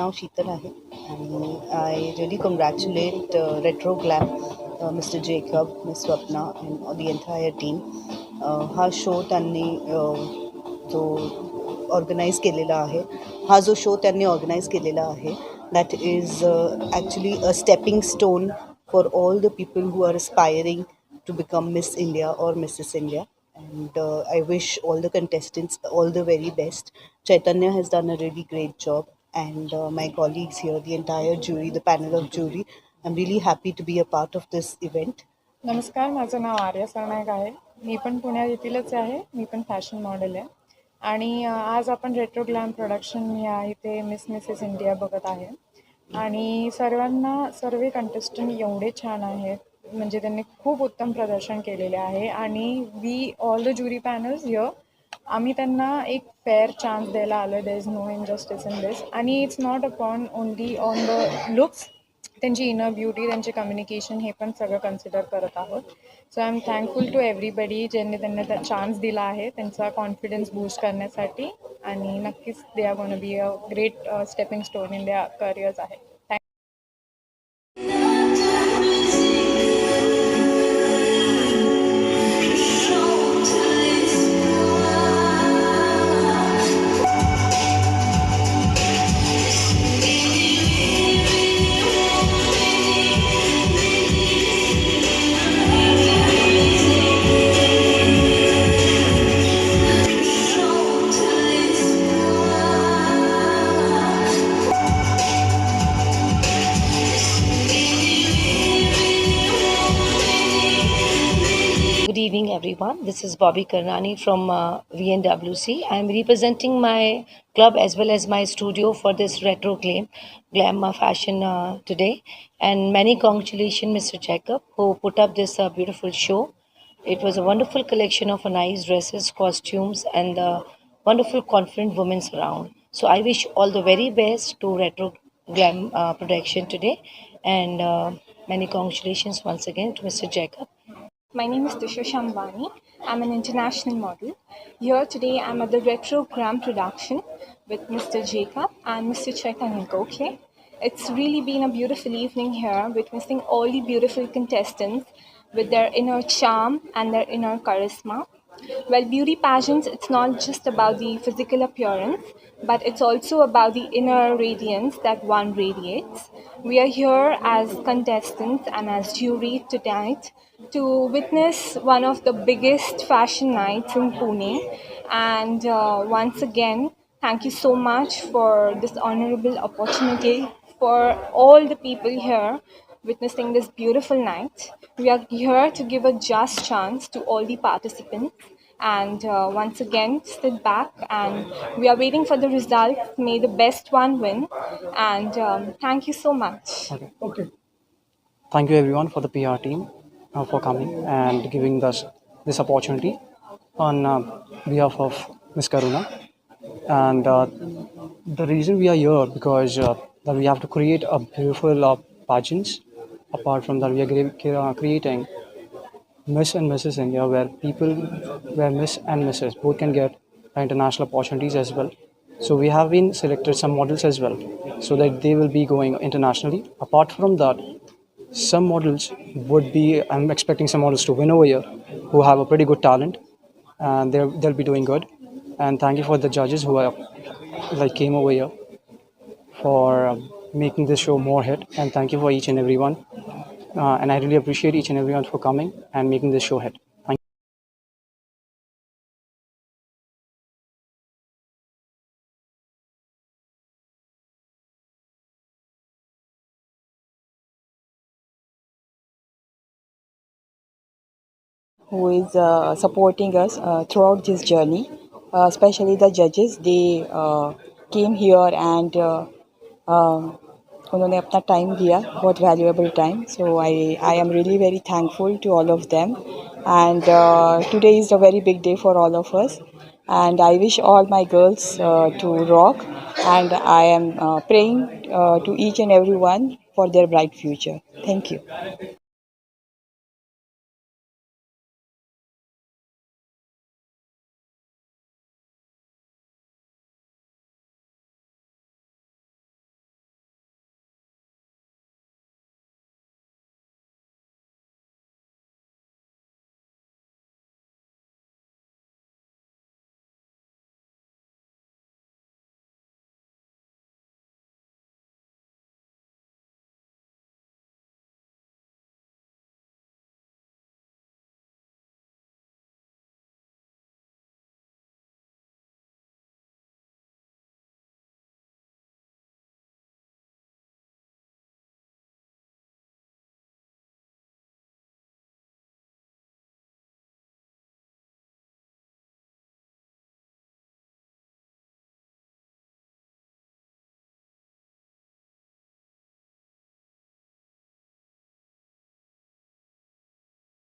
माझं नाव शीतल आहे आणि I really congratulate retro glam mister Jacob miss Swapna and the entire team हा शो त्यांनी अ, जो ऑर्गनाईज केलेला आहे हा जो शो त्यांनी ऑर्गनाईज केलेला आहे that is actually a stepping stone for all the people who are aspiring to become Miss India or Mrs. India. And uh, I wish all the contestants all the very best. Chaitanya has done a really great job, And uh, my colleagues here, the entire jury, the panel of jury, I'm really happy to be a part of this event. नमस्कार माझं नाव आर्या सरनायक आहे. मी पण पुण्यात येथीलच आहे. मी पण fashion model आहे. आणि आज आपण रेट्रो ग्लॅम प्रोडक्शन या इथे मिस मिसेस इंडिया बघत आहे. आणि सर्वांना सर्व कंटेस्टंट एवढे छान आहेत. म्हणजे त्यांनी खूप उत्तम प्रदर्शन केलेले आहे. आणि we all the jury panels य आम्ही त्यांना एक फेअर चान्स द्यायला आलो आहे they is no injustice in this आणि it's not upon only on the looks त्यांची इनर ब्युटी त्यांचे कम्युनिकेशन हे पण सगळं कन्सिडर करत आहोत. So I am thankful to everybody ज्यांनी त्यांना त्या चान्स दिला आहे त्यांचा कॉन्फिडन्स बूस्ट करण्यासाठी. आणि नक्कीच they are gonna be a great stepping stone in their careers आहे everyone. This is Bobby Karnani from uh, VNWC. I'm representing my club as well as my studio for this retro glam, glam uh, fashion uh, today. And many congratulations, Mr. Jacob, who put up this uh, beautiful show. It was a wonderful collection of nice dresses, costumes, and the wonderful, confident women around. So I wish all the very best to Retro Glam uh, production today. And uh, many congratulations once again to Mr. Jacob. My name is Disha Shambani. I'm an international model. Here today I'm at the Retrogram production with Mr. Jacob and Mr. Chaitanya Gokhale. It's really been a beautiful evening here, witnessing all the beautiful contestants with their inner charm and their inner charisma. Well, beauty pageants, it's not just about the physical appearance, but it's also about the inner radiance that one radiates. We are here as contestants and as jury tonight to witness one of the biggest fashion nights in Pune. And uh, once again, thank you so much for this honorable opportunity for all the people here witnessing this beautiful night. We are here to give a just chance to all the participants. And uh, once again, sit back and we are waiting for the results. May the best one win. And um, thank you so much. Okay. Thank you everyone for the PR team uh, for coming and giving us this opportunity on uh, behalf of Ms. Karuna. And uh, the reason we are here because uh, that we have to create a beautiful uh, pageants. Apart from that, we are creating Miss and Mrs. India, where people, where Miss and Mrs. both can get international opportunities as well. So we have been selected some models as well, so that they will be going internationally. Apart from that, some models would be. I'm expecting some models to win over here, who have a pretty good talent, and they'll they'll be doing good. And thank you for the judges who are like came over here for um, making this show more hit. And thank you for each and everyone. Uh, and I really appreciate each and everyone for coming and making this show hit. who is uh, supporting us uh, throughout this journey, uh, especially the judges. They uh, came here and uh, uh, उन्होंने अपना time दिया बहुत valuable time so I I am really very thankful to all of them and today is a very big day for all of us and I wish all my girls uh, to rock and I am uh, praying uh, to each and every one for their bright future. Thank you.